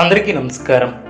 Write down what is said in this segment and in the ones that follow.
అందరికీ నమస్కారం.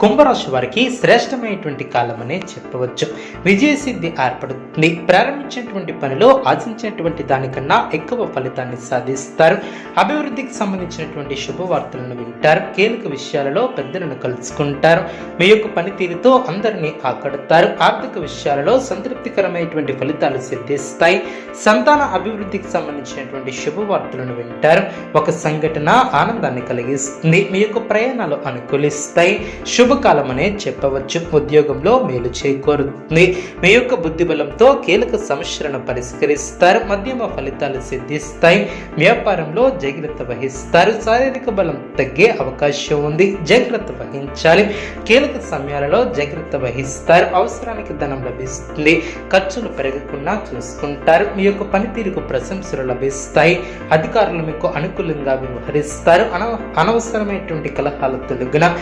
కుంభరాశి వారికి శ్రేష్టమైనటువంటి కాలం అనే చెప్పవచ్చు. విజయసిద్ధి ఏర్పడుతుంది. ప్రారంభించినటువంటి పనిలో ఆశించినటువంటి దానికన్నా ఎక్కువ ఫలితాన్ని సాధిస్తారు. అభివృద్ధికి సంబంధించినటువంటి శుభవార్తలను వింటారు. కీలక విషయాలలో పెద్దలను కలుసుకుంటారు. మీ యొక్క పనితీరుతో అందరినీ ఆకడతారు. ఆర్థిక విషయాలలో సంతృప్తికరమైనటువంటి ఫలితాలు సిద్ధిస్తాయి. సంతాన అభివృద్ధికి సంబంధించినటువంటి శుభవార్తలను వింటారు. ఒక సంఘటన ఆనందాన్ని కలిగిస్తుంది. మీ యొక్క ప్రయాణాలు అనుకూలిస్తాయి. శుభకాలం అనే చెప్పవచ్చు. ఉద్యోగంలో మేలు చేకూరుతుంది మీ యొక్క బుద్ధి బలంతో కీలక సమస్యలను పరిష్కరిస్తారు. మధ్యమ ఫలితాలు సిద్ధిస్తాయి. వ్యాపారంలో జాగ్రత్త వహిస్తారు. శారీరక బలం తగ్గే అవకాశం ఉంది. జాగ్రత్త వహించాలి. కీలక సమయాలలో జాగ్రత్త వహిస్తారు. అవసరానికి ధనం లభిస్తుంది. ఖర్చులు పెరగకుండా చూసుకుంటారు. మీ యొక్క పనితీరుకు ప్రశంసలు లభిస్తాయి. అధికారులు మీకు అనుకూలంగా వ్యవహరిస్తారు. అన అనవసరమైనటువంటి కలహాలు తొలగిన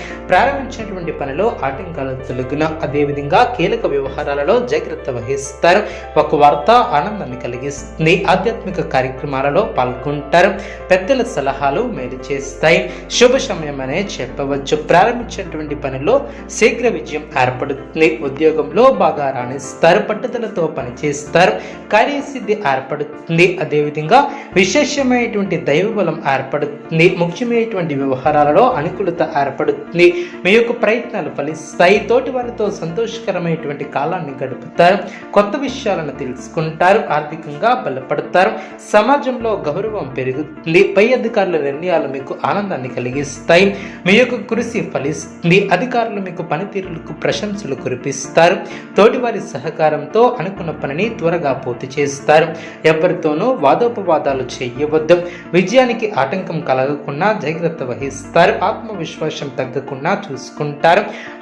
ప్రారంభించినటువంటి పనిలో ఆటంకాలు తొలగిన అదేవిధంగా కీలక వ్యవహారాలలో జాగ్రత్త వహిస్తారు. ఒక వార్త ఆనందాన్ని కలిగిస్తుంది. ఆధ్యాత్మిక కార్యక్రమాలలో పాల్గొంటారు. పెద్దల సలహాలు మేలు చేస్తాయి. శుభ సమయం అనే చెప్పవచ్చు. ప్రారంభించినటువంటి పనిలో శీఘ్ర విజయం ఏర్పడుతుంది. ఉద్యోగంలో బాగా రాణిస్తారు. పట్టుదలతో పనిచేస్తారు. కార్యసిద్ధి ఏర్పడుతుంది. అదేవిధంగా విశేషమైనటువంటి దైవ బలం ఏర్పడుతుంది. ముఖ్యమైనటువంటి వ్యవహారాలలో అనుకూలత ఏర్పడుతుంది. మీ యొక్క ప్రయత్నాలు ఫలిస్తాయి. తోటి వారితో సంతోషకరమైనటువంటి కాలాన్ని గడుపుతారు. కొత్త విషయాలను తెలుసుకుంటారు. ఆర్థికంగా బలపడతారు. సమాజంలో గౌరవం పెరుగుతుంది. పై అధికారుల నిర్ణయాలు మీకు ఆనందాన్ని కలిగిస్తాయి. మీ యొక్క కృషి ఫలిస్తుంది. అధికారులు మీకు పనితీరులకు ప్రశంసలు కురిపిస్తారు. తోటివారి సహకారంతో అనుకున్న పనిని త్వరగా పూర్తి చేస్తారు. ఎవరితోనూ వాదోపవాదాలు చేయవద్దు. విజయానికి ఆటంకం కలగకుండా జాగ్రత్త వహిస్తారు. ఆత్మవిశ్వాసం తగ్గకుండా చూసుకుంటారు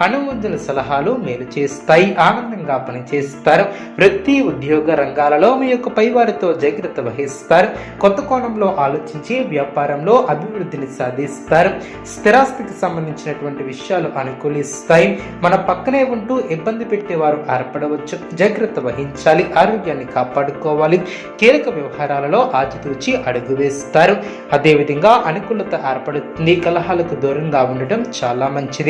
అనుమతుల సలహాలు మేలు చేస్తాయి. ఆనందంగా పనిచేస్తారు. వృత్తి ఉద్యోగ రంగాలలో మీ యొక్క పైవారితో జాగ్రత్త వహిస్తారు. కొత్త కోణంలో ఆలోచించి వ్యాపారంలో అభివృద్ధిని సాధిస్తారు. స్థిరాస్తికి సంబంధించినటువంటి విషయాలు అనుకూలిస్తాయి. మన పక్కనే ఉంటూ ఇబ్బంది పెట్టేవారు ఏర్పడవచ్చు. జాగ్రత్త వహించాలి. ఆరోగ్యాన్ని కాపాడుకోవాలి. కీలక వ్యవహారాలలో ఆచితూచి అడుగు వేస్తారు. అదేవిధంగా అనుకూలత ఏర్పడుతుంది. కలహాలకు దూరంగా ఉండటం చాలా మంచిది.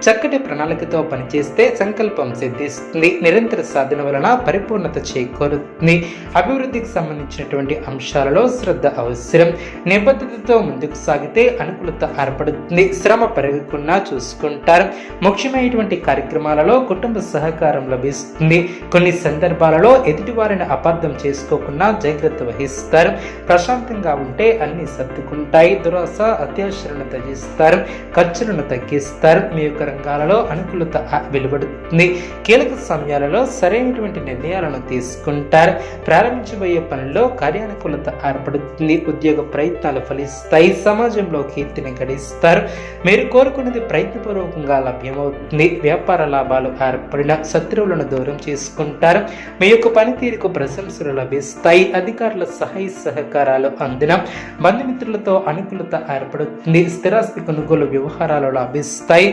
చక్కటి ప్రణాళికతో పనిచేస్తే సంకల్పం సిద్ధిస్తుంది. నిరంతర సాధన వలన పరిపూర్ణత చేకూరుతుంది. అభివృద్ధికి సంబంధించినటువంటి అంశాలలో శ్రద్ధ అవసరం. నిబద్ధతతో ముందుకు సాగితే అనుకూలత ఏర్పడుతుంది. శ్రమ పెరగకుండా చూసుకుంటారు. ముఖ్యమైనటువంటి కార్యక్రమాలలో కుటుంబ సహకారం లభిస్తుంది. కొన్ని సందర్భాలలో ఎదుటి వారిని అపార్థం చేసుకోకుండా జాగ్రత్త వహిస్తారు. ప్రశాంతంగా ఉంటే అన్ని సర్దుకుంటాయి. దురాశ అత్యాశలను తగ్గిస్తారు. ఖర్చులను తగ్గిస్తారు. మీ యొక్క రంగాలలో అనుకూలత వెలువడుతుంది. కీలక సమయాలలో సరైనటువంటి నిర్ణయాలను తీసుకుంటారు. ప్రారంభించబోయే పనుల్లో కార్యానుకూలత ఏర్పడుతుంది. ఉద్యోగ ప్రయత్నాలు ఫలిస్తాయి. సమాజంలో కీర్తిని గడిస్తారు. మీరు కోరుకున్నది ప్రయత్నపూర్వకంగా లభ్యమవుతుంది. వ్యాపార లాభాలు ఏర్పడిన శత్రువులను దూరం చేసుకుంటారు. మీ యొక్క పనితీరుకు ప్రశంసలు లభిస్తాయి. అధికారుల సహాయ సహకారాలు అందిన బంధుమిత్రులతో అనుకూలత ఏర్పడుతుంది. స్థిరాస్తి కొనుగోలు వ్యవహారాలు లభిస్తాయి.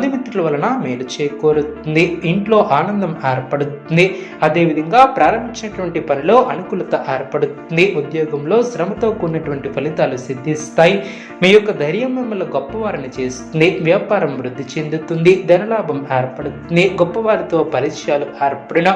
బంధుమిత్రుల వలన మేలు చేకూరుతుంది. ఇంట్లో ఆనందం ఏర్పడుతుంది. అదేవిధంగా ప్రారంభించినటువంటి పనిలో అనుకూలత ఏర్పడుతుంది. ఉద్యోగంలో శ్రమతో కూడినటువంటి ఫలితాలు సిద్ధిస్తాయి. మీ యొక్క ధైర్యం మిమ్మల్ని గొప్పవారిని చేస్తుంది. వ్యాపారం వృద్ధి చెందుతుంది. ధనలాభం ఏర్పడుతుంది. గొప్పవారితో పరిచయాలు ఏర్పడిన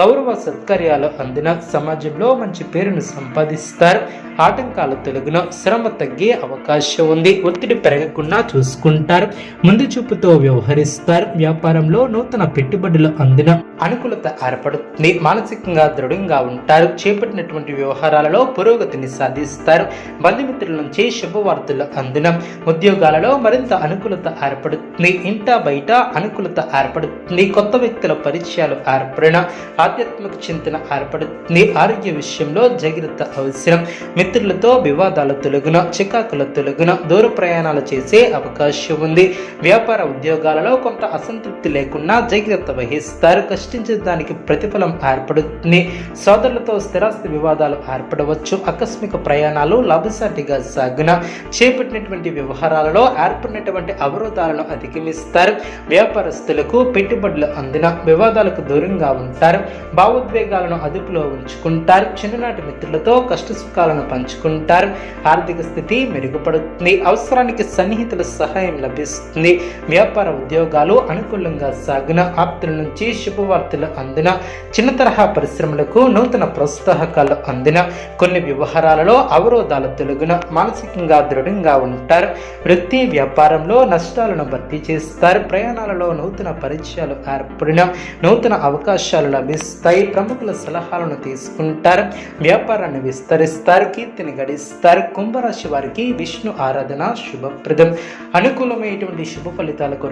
గౌరవ సత్కార్యాలు అందిన సమాజంలో మంచి పేరును సంపాదిస్తారు. ఆటంకాలు తొలగిన శ్రమ తగ్గే అవకాశం ఉంది. ఒత్తిడి పెరగకుండా చూసుకుంటారు. ముందు చూపుతో వ్యవహరిస్తారు. వ్యాపారంలో నూతన పెట్టుబడులు అందిన అనుకూలత ఏర్పడుతుంది. మానసికంగా దృఢంగా ఉంటారు. చేపట్టినటువంటి వ్యవహారాలలో పురోగతిని సాధిస్తారు. బంధుమిత్రుల నుంచి శుభవార్తలు అందిన ఉద్యోగాలలో మరింత అనుకూలత ఏర్పడుతుంది. ఇంట బయట అనుకూలత ఏర్పడుతుంది. కొత్త వ్యక్తుల పరిచయాలు ఏర్పడిన ఆధ్యాత్మిక చింతన ఏర్పడుతుంది. ఆరోగ్య విషయంలో జాగ్రత్త అవసరం. మిత్రులతో వివాదాలు తొలగున చికాకుల తొలగున దూర ప్రయాణాలు చేసే అవకాశం ఉంది. వ్యాపార ఉద్యోగాలలో కొంత అసంతృప్తి లేకుండా జాగ్రత్త వహిస్తారు. కష్టించే దానికి ప్రతిఫలం ఏర్పడుతుంది. సోదరులతో స్థిరాస్తి వివాదాలు ఏర్పడవచ్చు. ఆకస్మిక ప్రయాణాలు లాభసాటిగా సాగున చేపట్టినటువంటి వ్యవహారాలలో ఏర్పడినటువంటి అవరోధాలను అధిగమిస్తారు. వ్యాపారస్తులకు పెట్టుబడులు అందిన వివాదాలకు దూరంగా ఉంటారు. భావోద్వేగాలను అదుపులో ఉంచుకుంటారు. చిన్ననాటి మిత్రులతో కష్ట సుఖాలను పంచుకుంటారు. ఆర్థిక స్థితి మెరుగుపడుతుంది. అవసరానికి సన్నిహితుల సహాయం లభిస్తుంది. వ్యాపార ఉద్యోగాలు అనుకూలంగా సాగిన ఆప్తుల నుంచి శుభవార్తలు అందిన చిన్న తరహా పరిశ్రమలకు నూతన ప్రోత్సాహకాలు అందిన కొన్ని వ్యవహారాలలో అవరోధాలు తొలగిన మానసికంగా దృఢంగా ఉంటారు. వృత్తి వ్యాపారంలో నష్టాలను భర్తీ చేస్తారు. ప్రయాణాలలో నూతన పరిచయాలు ఏర్పడిన నూతన అవకాశాలు లభిస్తాయి. ప్రముఖుల సలహాలను తీసుకుంటారు. వ్యాపారాన్ని విస్తరిస్తారు. కీర్తిని గడిస్తారు. కుంభరాశి వారికి విష్ణు ఆరాధన శుభప్రదం. అనుకూలమైనటువంటి శుభ ఫలితాల కొరకు